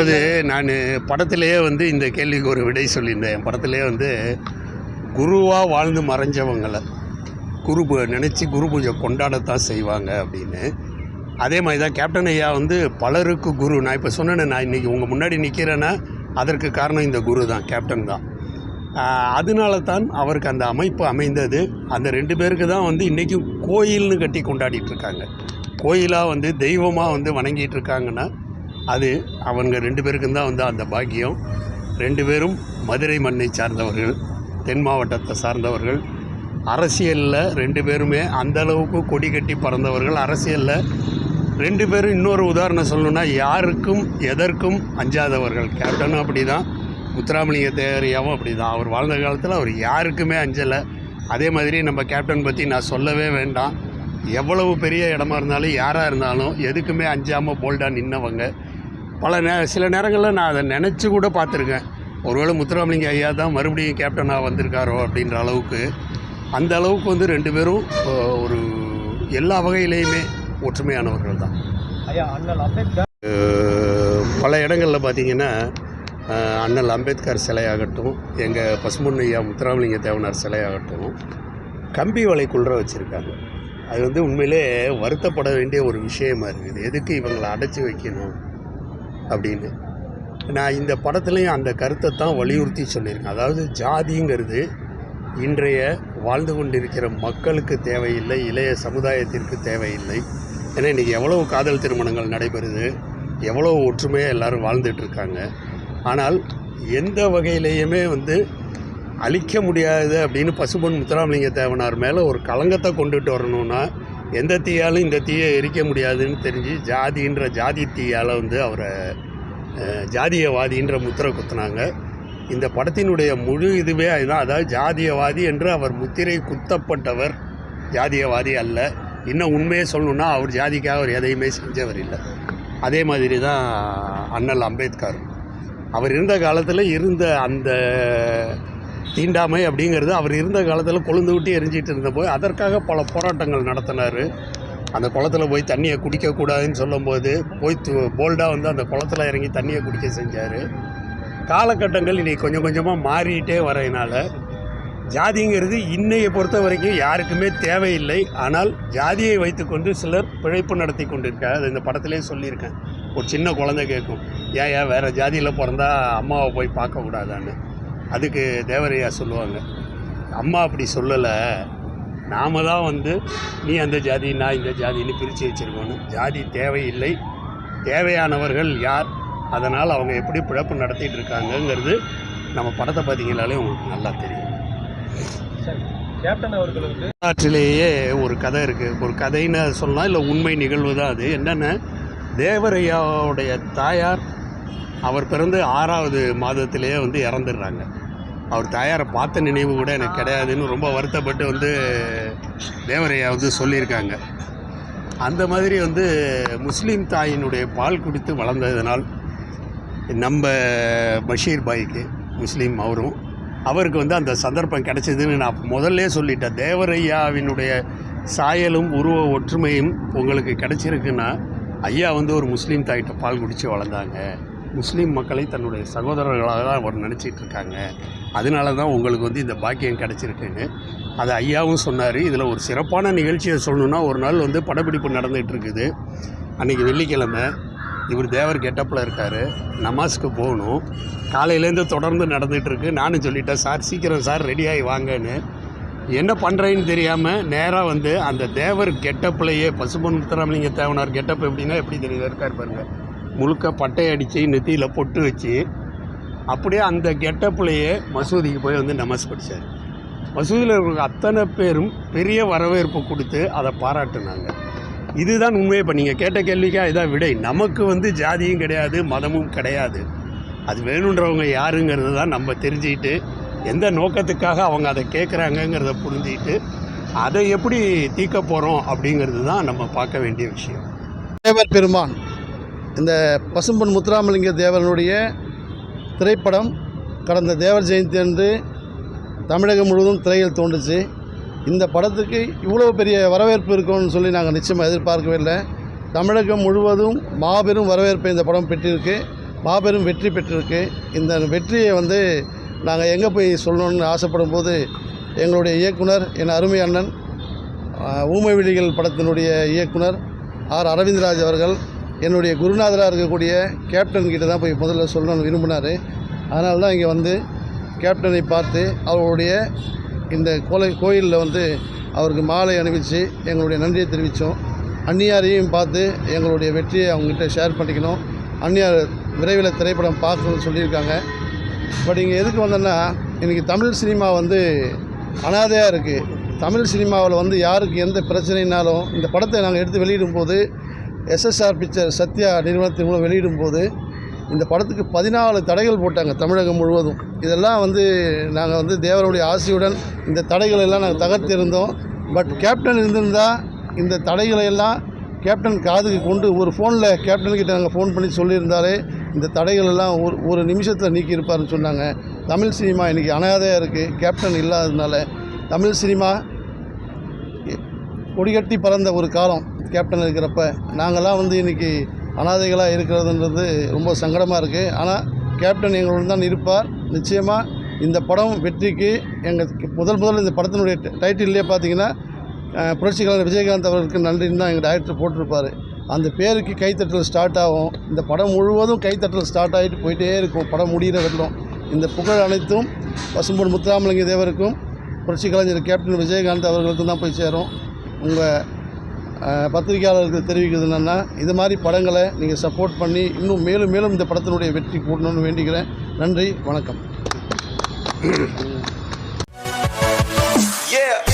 அதாவது நான் படத்திலேயே வந்து இந்த கேள்விக்கு ஒரு விடை சொல்லியிருந்தேன். என் படத்திலே வந்து குருவாக வாழ்ந்து மறைஞ்சவங்களை குரு நினச்சி குரு பூஜை கொண்டாடத்தான் செய்வாங்க அப்படின்னு. அதே மாதிரி தான் கேப்டன் ஐயா வந்து பலருக்கு குரு. நான் இப்போ சொன்னேனே நான் இன்றைக்கி உங்கள் முன்னாடி நிற்கிறேன்னா அதற்கு காரணம் இந்த குரு தான் கேப்டன் தான். அதனால தான் அவருக்கு அந்த அமைப்பு அமைந்தது. அந்த ரெண்டு பேருக்கு தான் வந்து இன்றைக்கும் கோயில்னு கட்டி கொண்டாடிட்டு இருக்காங்க. கோயிலாக வந்து தெய்வமாக வந்து வணங்கிட்டு இருக்காங்கன்னா அது அவங்க ரெண்டு பேருக்கும் தான் வந்து அந்த பாக்கியம். ரெண்டு பேரும் மதுரை மண்ணை சார்ந்தவர்கள் தென் மாவட்டத்தை சார்ந்தவர்கள். அரசியலில் ரெண்டு பேருமே அந்த அளவுக்கு கொடி கட்டி பறந்தவர்கள். அரசியலில் ரெண்டு பேரும் இன்னொரு உதாரணம் சொல்லணுன்னா யாருக்கும் எதற்கும் அஞ்சாதவர்கள். கேப்டனும் அப்படி தான் முத்துராமலிங்க தேவரையாவும் அப்படி தான் அவர் வாழ்ந்த காலத்தில் அவர் யாருக்குமே அஞ்சலை. அதே மாதிரி நம்ம கேப்டன் பற்றி நான் சொல்லவே வேண்டாம். எவ்வளவு பெரிய இடமா இருந்தாலும் யாராக இருந்தாலும் எதுக்குமே அஞ்சாமல் போல்டாக நின்னவங்க. பல நே சில நேரங்களில் நான் அதை நினச்சி கூட பார்த்துருக்கேன். ஒருவேளை முத்துராமலிங்க ஐயா தான் மறுபடியும் கேப்டனாக வந்திருக்காரோ அப்படின்ற அளவுக்கு அந்த அளவுக்கு வந்து ரெண்டு பேரும் ஒரு எல்லா வகையிலையுமே ஒற்றுமையானவர்கள் தான். ஐயா அண்ணல் அம்பேத்கர். அஹ், பல இடங்களில் பார்த்தீங்கன்னா அண்ணல் அம்பேத்கர் சிலையாகட்டும் எங்கள் பசும்பொன் ஐயா முத்துராமலிங்க தேவனார் சிலையாகட்டும் கம்பி வலைக்குள்ள வச்சுருக்காங்க. அது வந்து உண்மையிலே வருத்தப்பட வேண்டிய ஒரு விஷயமா இருக்குது. எதுக்கு இவங்களை அடைச்சி வைக்கணும்? அப்படின்னு. நான் இந்த படத்துலையும் அந்த கருத்தை தான் வலியுறுத்தி சொல்லியிருக்கேன். அதாவது ஜாதிங்கிறது இன்றைய வாழ்ந்து கொண்டிருக்கிற மக்களுக்கு தேவையில்லை இளைய சமுதாயத்திற்கு தேவையில்லை. ஏன்னா இன்றைக்கி எவ்வளோ காதல் திருமணங்கள் நடைபெறுது எவ்வளோ ஒற்றுமையாக எல்லாரும் வாழ்ந்துட்டுருக்காங்க ஆனால் எந்த வகையிலையுமே வந்து அழிக்க முடியாது அப்படின்னு பசுபொன் முத்துராமலிங்க தேவனார் மேலே ஒரு களங்கத்தை கொண்டுட்டு வரணும்னா எந்த தீயாலும் இந்த தீயை எரிக்க முடியாதுன்னு தெரிஞ்சு ஜாதின்ற ஜாதி தீயால் வந்து அவரை ஜாதியவாதின்ற முத்திரை குத்துனாங்க. இந்த படத்தினுடைய முழு இதுவே அதுதான். அதாவது ஜாதியவாதி என்று அவர் முத்திரை குத்தப்பட்டவர் ஜாதியவாதி அல்ல. இன்னும் உண்மையை சொல்லணுன்னா அவர் ஜாதிக்காக அவர் எதையுமே செஞ்சவர் இல்லை. அதே மாதிரி தான் அண்ணல் அம்பேத்கர். அவர் இருந்த காலத்தில் இருந்த அந்த தீண்டாமை அப்படிங்கிறது அவர் இருந்த காலத்தில் கொழுந்து விட்டு எரிஞ்சிட்டு இருந்தபோது அதற்காக பல போராட்டங்கள் நடத்தினார். அந்த குளத்துல போய் தண்ணியை குடிக்கக்கூடாதுன்னு சொல்லும்போது போய் போல்டாக வந்து அந்த குளத்துல இறங்கி தண்ணியை குடிக்க செஞ்சார். காலகட்டங்கள் இன்றைக்கி கொஞ்சம் கொஞ்சமாக மாறிட்டே வரதுனால ஜாதிங்கிறது இன்னையை பொறுத்த வரைக்கும் யாருக்குமே தேவையில்லை. ஆனால் ஜாதியை வைத்துக்கொண்டு சிலர் பிழைப்பு நடத்தி கொண்டிருக்காங்க அது இந்த படத்திலே சொல்லியிருக்கேன். ஒரு சின்ன குழந்தை கேட்கும். ஏன் ஏன் வேறு ஜாதியில் பிறந்தா அம்மாவை போய் பார்க்கக்கூடாதான்னு? அதுக்கு தேவரையா சொல்லுவாங்க. அம்மா அப்படி சொல்லலை. நாம தான் வந்து நீ அந்த ஜாதி நான் இந்த ஜாதின்னு பிரித்து வச்சுருக்கோன்னு ஜாதி தேவையில்லை. தேவையானவர்கள் யார்? அதனால் அவங்க எப்படி பிழப்பு நடத்திட்டு இருக்காங்கங்கிறது நம்ம படத்தை பார்த்தீங்கனாலே உங்களுக்கு நல்லா தெரியும். கேப்டன் அவர்கள் வந்து வரலாற்றிலேயே ஒரு கதை இருக்குது ஒரு கதைன்னு சொல்லலாம் இல்லை உண்மை நிகழ்வு தான் அது. என்னென்ன? தேவரையாவுடைய தாயார் அவர் பிறந்து ஆறாவது மாதத்திலேயே வந்து இறந்துடுறாங்க. அவர் தாயாரை பார்த்த நினைவு கூட எனக்கு கிடையாதுன்னு ரொம்ப வருத்தப்பட்டு வந்து தேவரையா வந்து சொல்லியிருக்காங்க. அந்த மாதிரி வந்து முஸ்லீம் தாயினுடைய பால் குடித்து வளர்ந்ததினால் நம்ம பஷீர் பாய்க்கு முஸ்லீம் அவரும் அவருக்கு வந்து அந்த சந்தர்ப்பம் கிடைச்சதுன்னு நான் முதல்ல சொல்லிட்டேன். தேவரையாவினுடைய சாயலும் உருவ ஒற்றுமையும் உங்களுக்கு கிடைச்சிருக்குன்னா ஐயா வந்து ஒரு முஸ்லீம் தாயிட்ட பால் குடித்து வளர்ந்தாங்க. முஸ்லீம் மக்களை தன்னுடைய சகோதரர்களாக தான் அவர் நினச்சிட்டு இருக்காங்க. அதனால தான் உங்களுக்கு வந்து இந்த பாக்கியம் கிடச்சிருக்குன்னு. அதை ஐயாவும் சொன்னார். இதில் ஒரு சிறப்பான நிகழ்ச்சியை சொல்லணுன்னா ஒரு நாள் வந்து படப்பிடிப்பு நடந்துகிட்டு இருக்குது. அன்றைக்கி வெள்ளிக்கிழமை இவர் தேவர் கெட்டப்பில் இருக்கார். நமாஸ்க்கு போகணும். காலையிலேருந்து தொடர்ந்து நடந்துகிட்ருக்கு நானும் சொல்லிட்டேன் சார் சீக்கிரம் சார் ரெடியாகி வாங்கன்னு. என்ன பண்ணுறேன்னு தெரியாமல் நேராக வந்து அந்த தேவர் கெட்டப்லையே பசுபொன் முத்துராமலிங்க தேவனார் கெட்டப் எப்படின்னா எப்படி தெரியுது? இருக்கார் பாருங்கள் முழுக்க பட்டை அடித்து நெத்தியில் பொட்டு வச்சு அப்படியே அந்த கெட்டப்லையே மசூதிக்கு போய் வந்து நமஸ் படித்தார் மசூதியில் இருக்கிற அத்தனை பேரும் பெரிய வரவேற்பு கொடுத்து அதை பாராட்டுனாங்க. இதுதான் உண்மையை. இப்போ நீங்கள் கேட்ட கேள்விக்கா இதான் விடை. நமக்கு வந்து ஜாதியும் கிடையாது மதமும் கிடையாது. அது வேணுன்றவங்க யாருங்கிறது தான் நம்ம தெரிஞ்சுக்கிட்டு எந்த நோக்கத்துக்காக அவங்க அதை கேட்குறாங்கங்கிறத புரிஞ்சுக்கிட்டு அதை எப்படி தீர்க்க போகிறோம் அப்படிங்கிறது தான் நம்ம பார்க்க வேண்டிய விஷயம். தேவர் பெருமான் இந்த பசும்பொன் முத்துராமலிங்க தேவனுடைய திரைப்படம் கடந்த தேவர் ஜெயந்தி அன்று தமிழகம் முழுவதும் திரையில் தோன்றுச்சு. இந்த படத்துக்கு இவ்வளோ பெரிய வரவேற்பு இருக்கும்னு சொல்லி நாங்கள் நிச்சயமாக எதிர்பார்க்கவே இல்லை. தமிழகம் முழுவதும் மாபெரும் வரவேற்பை இந்த படம் பெற்றிருக்கு. மாபெரும் வெற்றி பெற்றிருக்கு. இந்த வெற்றியை வந்து நாங்கள் எங்கே போய் சொல்லணும்னு ஆசைப்படும் போது எங்களுடைய இயக்குனர் என் அருமை அண்ணன் ஊமை விழிகள் படத்தினுடைய இயக்குனர் ஆர். அரவிந்த்ராஜ் அவர்கள் என்னுடைய குருநாதராக இருக்கக்கூடிய கேப்டன் கிட்ட தான் போய் முதல்ல சொல்லணும்னு விரும்பினார். அதனால தான் இங்கே வந்து கேப்டனை பார்த்து அவருடைய இந்த கோலை கோயிலில் வந்து அவருக்கு மாலை அணிவித்து எங்களுடைய நன்றியை தெரிவித்தோம் அந்நியாரையும் பார்த்து எங்களுடைய வெற்றியை அவங்ககிட்ட ஷேர் பண்ணிக்கணும். அந்நியார் விரைவில் திரைப்படம் பார்க்கணும்னு சொல்லியிருக்காங்க. பட் இங்கே எதுக்கு வந்தேன்னா இன்றைக்கி தமிழ் சினிமா வந்து அனாதையாக இருக்குது தமிழ் சினிமாவில் வந்து யாருக்கு எந்த பிரச்சனைனாலும் இந்த படத்தை நாங்கள் எடுத்து வெளியிடும்போது எஸ்எஸ்ஆர் பிக்சர் சத்யா நிறுவனத்தின் மூலம் வெளியிடும்போது இந்த படத்துக்கு பதினாலு தடைகள் போட்டாங்க தமிழகம் முழுவதும். இதெல்லாம் வந்து நாங்கள் வந்து தேவருடைய ஆசையுடன் இந்த தடைகளை எல்லாம் நாங்கள் தகர்த்திருந்தோம். பட் கேப்டன் இருந்திருந்தால் இந்த தடைகளை எல்லாம் கேப்டன் காதுக்கு கொண்டு ஒரு ஃபோனில் கேப்டன்கிட்ட நாங்கள் ஃபோன் பண்ணி சொல்லியிருந்தாலே இந்த தடைகள் எல்லாம் ஒரு ஒரு நிமிஷத்தில் நீக்கியிருப்பார்னு சொன்னாங்க. தமிழ் சினிமா இன்றைக்கி அனாதையாக இருக்குது கேப்டன் இல்லாததுனால தமிழ் சினிமா கொடிகட்டி பறந்த ஒரு காலம் கேப்டன் இருக்கிறப்ப. நாங்கள்லாம் வந்து இன்றைக்கி அனாதைகளாக இருக்கிறதுன்றது ரொம்ப சங்கடமாக இருக்குது ஆனால் கேப்டன் எங்களுடன் தான் இருப்பார். நிச்சயமாக இந்த படம் வெற்றிக்கு எங்கள் முதல் முதல் இந்த படத்தினுடைய டைட்டில்லே பார்த்தீங்கன்னா அஹ், கலைஞர் விஜயகாந்த் அவர்களுக்கு நன்றின்னு தான் எங்கள் டைரக்டர் போட்டிருப்பார். அந்த பேருக்கு கைத்தட்டல் ஸ்டார்ட் ஆகும். இந்த படம் முழுவதும் கைத்தட்டல் ஸ்டார்ட் ஆகிட்டு போயிட்டே இருக்கும். படம் முடிகிற வரலும் இந்த புகழ் அனைத்தும் பசும்பொன் முத்துராமலிங்க தேவருக்கும் புரட்சி கலைஞர் கேப்டன் விஜயகாந்த் அவர்களுக்கும் தான் போய் சேரும். உங்கள் பத்திரிகையாளருக்கு தெரிவிக்கிறது என்னென்னா இது மாதிரி படங்களை நீங்கள் சப்போர்ட் பண்ணி இன்னும் மேலும் மேலும் இந்த படத்தினுடைய வெற்றி கூட்டணும்னு வேண்டிக்கிறேன் நன்றி வணக்கம் Yeah.